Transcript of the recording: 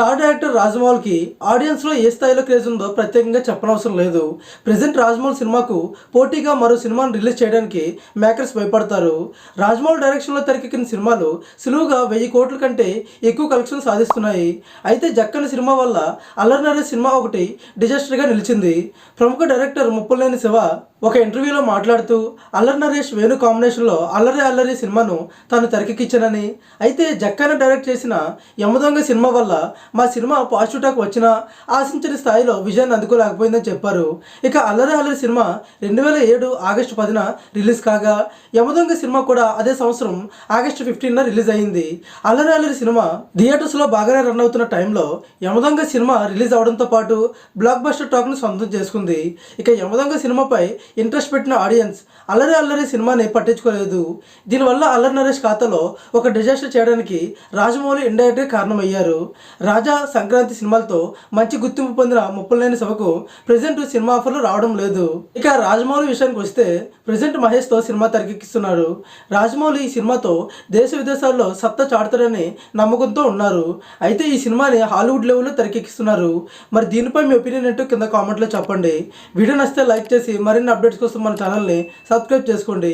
Star director రాజమౌళికి ఆడియన్స్లో ఏ స్థాయిలో craze ఉందో ప్రత్యేకంగా చెప్పనవసరం లేదు. ప్రజెంట్ రాజమౌళి సినిమాకు పోటీగా మరో సినిమాను రిలీజ్ చేయడానికి మేకర్స్ భయపడతారు. రాజమౌళి డైరెక్షన్లో తెరకెక్కిన సినిమాలు సులువుగా వెయ్యి కోట్ల కంటే ఎక్కువ కలెక్షన్ సాధిస్తున్నాయి. అయితే జక్కని సినిమా వల్ల అల్లరి సినిమా ఒకటి డిజాస్టర్గా నిలిచింది. ప్రముఖ డైరెక్టర్ ముప్పలేని శివ ఒక ఇంటర్వ్యూలో మాట్లాడుతూ అల్లరి నరేష్ వేణు కాంబినేషన్లో అల్లరి అల్లరి సినిమాను తాను తెరకెక్కించానని. అయితే జక్కన డైరెక్ట్ చేసిన యమదొంగ సినిమా వల్ల మా సినిమా పాజిటివ్ టాక్ వచ్చినా ఆశించిన స్థాయిలో విజయాన్ని అందుకోలేకపోయిందని చెప్పారు. ఇక అల్లరి అల్లరి సినిమా రెండు వేల ఏడు ఆగస్టు పదిన రిలీజ్ కాగా యమదొంగ సినిమా కూడా అదే సంవత్సరం ఆగస్టు ఫిఫ్టీన్న రిలీజ్ అయింది. అల్లరి అల్లరి సినిమా థియేటర్స్లో బాగానే రన్ అవుతున్న టైంలో యమదొంగ సినిమా రిలీజ్ అవడంతో పాటు బ్లాక్ బస్టర్ టాక్ను సొంతం చేసుకుంది. ఇక యమదొంగ సినిమాపై ఇంట్రెస్ట్ పెట్టిన ఆడియన్స్ అల్లరి అల్లరి సినిమాని పట్టించుకోలేదు. దీనివల్ల అల్లరి నరేష్ ఖాతాలో ఒక డిజాస్టర్ చేయడానికి రాజమౌళి ఇండైరెక్ట్గా కారణమయ్యారు. రాజా సంక్రాంతి సినిమాలతో మంచి గుర్తింపు పొందిన ముప్పలేని సభకు ప్రజెంట్ సినిమా ఆఫర్లు రావడం లేదు. ఇక రాజమౌళి విషయానికి వస్తే ప్రజెంట్ మహేష్తో సినిమా తెరకెక్కిస్తున్నారు. రాజమౌళి ఈ సినిమాతో దేశ విదేశాల్లో సత్తా చాటుతారని నమ్మకంతో ఉన్నారు. అయితే ఈ సినిమాని హాలీవుడ్ లెవెల్లో తెరకెక్కిస్తున్నారు. మరి దీనిపై మీ ఒపీనియన్ ఏంటో కింద కామెంట్లో చెప్పండి. వీడియో నచ్చితే లైక్ చేసి మరిన్ని అప్డేట్స్ కోసం మన ఛానల్ని సబ్స్క్రైబ్ చేసుకోండి.